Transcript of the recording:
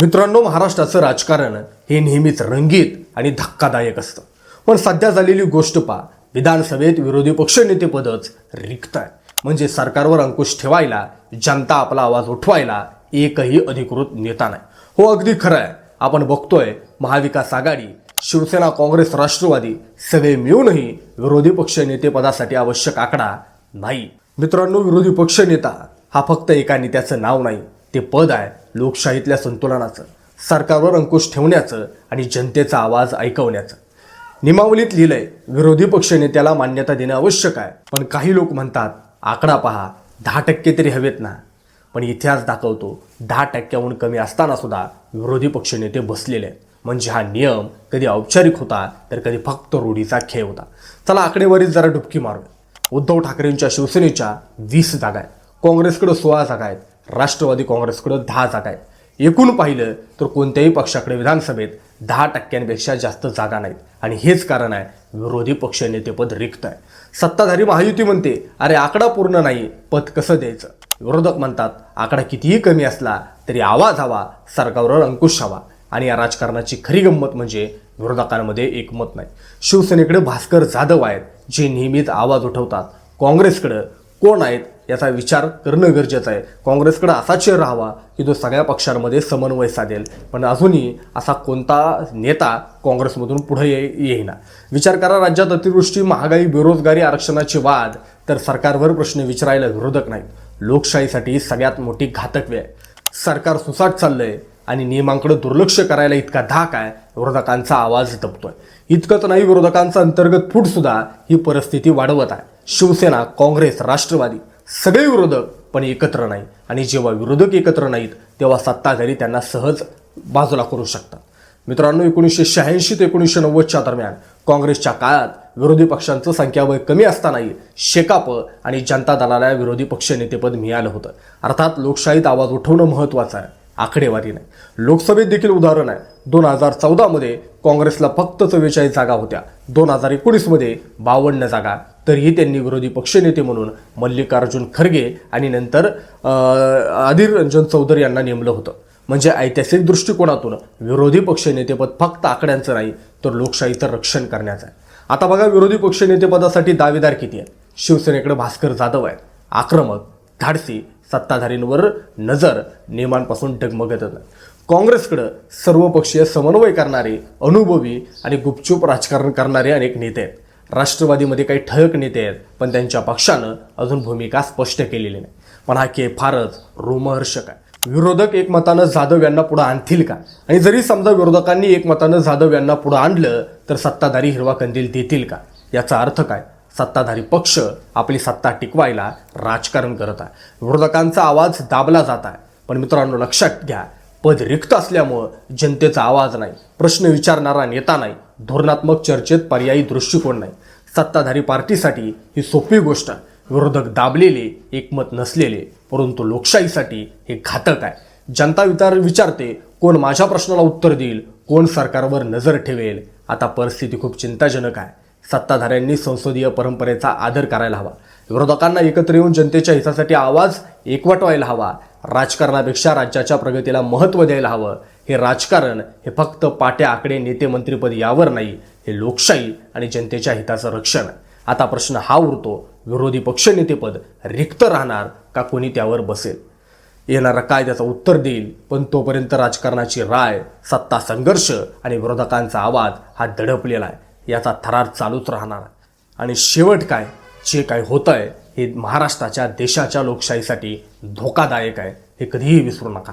मित्रांनो महाराष्ट्राचं राजकारण हे नेहमीच रंगीत आणि धक्कादायक असतं. पण सध्या झालेली गोष्ट पहा विधानसभेत विरोधी पक्षनेतेपदच रिक्त आहे म्हणजे सरकारवर अंकुश ठेवायला जनता आपला आवाज उठवायला एकही अधिकृत नेता नाही. हो अगदी खरं आहे आपण बघतोय महाविकास आघाडी शिवसेना काँग्रेस राष्ट्रवादी सगळे मिळूनही विरोधी पक्ष नेतेपदासाठी आवश्यक आकडा नाही. मित्रांनो विरोधी पक्षनेता हा फक्त एका नेत्याचं नाव नाही ते पद आहे लोकशाहीतल्या संतुलनाचं सरकारवर अंकुश ठेवण्याचं आणि जनतेचा आवाज ऐकवण्याचं. नियमावलीत लिहिलंय विरोधी पक्षनेत्याला मान्यता देणं आवश्यक आहे. पण काही लोक म्हणतात आकडा पहा दहा टक्के तरी हवेत ना. पण इतिहास दाखवतो दहा टक्क्याहून कमी असताना सुद्धा विरोधी पक्षनेते बसलेले. आहेत म्हणजे हा नियम कधी औपचारिक होता तर कधी फक्त रूढीचा खेळ होता. चला आकडेवारीत जरा डुबकी मारूया. उद्धव ठाकरेंच्या शिवसेनेच्या वीस जागा आहेत. काँग्रेसकडे सोळा जागा आहेत. राष्ट्रवादी काँग्रेसकडं दहा जागा आहेत. एकूण पाहिलं तर कोणत्याही पक्षाकडे विधानसभेत दहा टक्क्यांपेक्षा जास्त जागा नाहीत. आणि हेच कारण आहे विरोधी पक्षनेतेपद रिक्त आहे. सत्ताधारी महायुती म्हणते अरे आकडा पूर्ण नाही पद कसं द्यायचं? विरोधक म्हणतात आकडा कितीही कमी असला तरी आवाज हवा सरकारवर अंकुश हवा. आणि या राजकारणाची खरी गंमत म्हणजे विरोधकांमध्ये एकमत नाही. शिवसेनेकडे भास्कर जाधव आहेत जे नेहमीच आवाज उठवतात काँग्रेसकडं कोण आहेत याचा विचार करणं गरजेचं आहे. काँग्रेसकडे असा चेहरा हवा की जो सगळ्या पक्षांमध्ये समन्वय साधेल. पण अजूनही असा कोणता नेता काँग्रेसमधून पुढे ये येईना. विचार करा राज्यात अतिवृष्टी महागाई बेरोजगारी आरक्षणाची वाद तर सरकारवर प्रश्न विचारायला विरोधक नाहीत. लोकशाहीसाठी सगळ्यात मोठी घातक वेळ आहे. सरकार सुसाट चाललंय आणि नियमांकडे दुर्लक्ष करायला इतका धाक आहे विरोधकांचा आवाज दबतोय इतकंच नाही विरोधकांचा अंतर्गत फूटसुद्धा ही परिस्थिती वाढवत आहे. शिवसेना काँग्रेस राष्ट्रवादी. सगळे विरोधक पण एकत्र नाही. आणि जेव्हा विरोधक एकत्र नाहीत तेव्हा सत्ताधारी त्यांना सहज बाजूला करू शकतात. मित्रांनो एकोणीसशे शहाऐंशी ते एकोणीसशे नव्वदच्या दरम्यान काँग्रेसच्या काळात विरोधी पक्षांचं संख्याबळ कमी असतानाही शेकाप आणि जनता दलाला विरोधी पक्ष नेतेपद मिळालं होतं. अर्थात लोकशाहीत आवाज उठवणं महत्त्वाचं आहे आकडेवारी नाही. लोकसभेत देखील उदाहरण आहे. दोन हजार चौदामध्ये काँग्रेसला फक्त चव्वेचाळीस जागा होत्या. दोन हजार एकोणीसमध्ये बावन्न जागा तरीही त्यांनी विरोधी पक्षनेते म्हणून मल्लिकार्जुन खरगे आणि नंतर अधीर रंजन चौधरी यांना नेमलं होतं. म्हणजे ऐतिहासिक दृष्टिकोनातून विरोधी पक्षनेतेपद फक्त आकड्यांचं नाही तर लोकशाहीचं रक्षण करण्याचं आहे. आता बघा विरोधी पक्षनेतेपदासाठी दावेदार किती आहेत? शिवसेनेकडे भास्कर जाधव आहेत. आक्रमक धाडसी सत्ताधारींवर नजर नियमांपासून डगमगत नाही काँग्रेसकडं सर्वपक्षीय समन्वय करणारे अनुभवी आणि गुपचूप राजकारण करणारे अनेक नेते आहेत. राष्ट्रवादीमध्ये काही ठळक नेते आहेत पण त्यांच्या पक्षानं अजून भूमिका स्पष्ट केलेली नाही. पण हा के फारच रोमहर्षक आहे. विरोधक एकमतानं जाधव यांना पुढे आणतील का? आणि जरी समजा विरोधकांनी एकमतानं जाधव यांना पुढे आणलं तर सत्ताधारी हिरवा कंदील देतील का? याचा अर्थ काय? सत्ताधारी पक्ष आपली सत्ता टिकवायला राजकारण करत आहे. विरोधकांचा आवाज दाबला जात आहे. पण मित्रांनो लक्षात घ्या पद रिक्त असल्यामुळं जनतेचा आवाज नाही. प्रश्न विचारणारा नेता नाही. धोरणात्मक चर्चेत पर्यायी दृष्टिकोन नाही. सत्ताधारी पार्टीसाठी ही सोपी गोष्ट. आहे विरोधक दाबलेले एकमत नसलेले परंतु लोकशाहीसाठी हे घातक आहे. जनता विचार विचारते कोण माझ्या प्रश्नाला उत्तर देईल कोण सरकारवर नजर ठेवेल? आता परिस्थिती खूप चिंताजनक आहे. सत्ताधाऱ्यांनी संसदीय परंपरेचा आदर करायला हवा. विरोधकांना एकत्र येऊन जनतेच्या हितासाठी आवाज एकवटवायला हवा. राजकारणापेक्षा राज्याच्या प्रगतीला महत्त्व द्यायला हवं. हे राजकारण हे फक्त पाट्या आकडे नेते मंत्रीपद यावर नाही हे लोकशाही आणि जनतेच्या हिताचं रक्षण. आता प्रश्न हा उरतो विरोधी पक्षनेतेपद रिक्त राहणार का कोणी त्यावर बसेल? येणारा काय त्याचं उत्तर देईल पण तोपर्यंत राजकारणाची राय सत्ता संघर्ष आणि विरोधकांचा आवाज हा दडपलेला आहे. याचा थरार चालूच राहणार आणि शेवट काय? जे काय होतं आहे हे महाराष्ट्राच्या देशाच्या लोकशाहीसाठी धोकादायक आहे हे कधीही विसरू नका.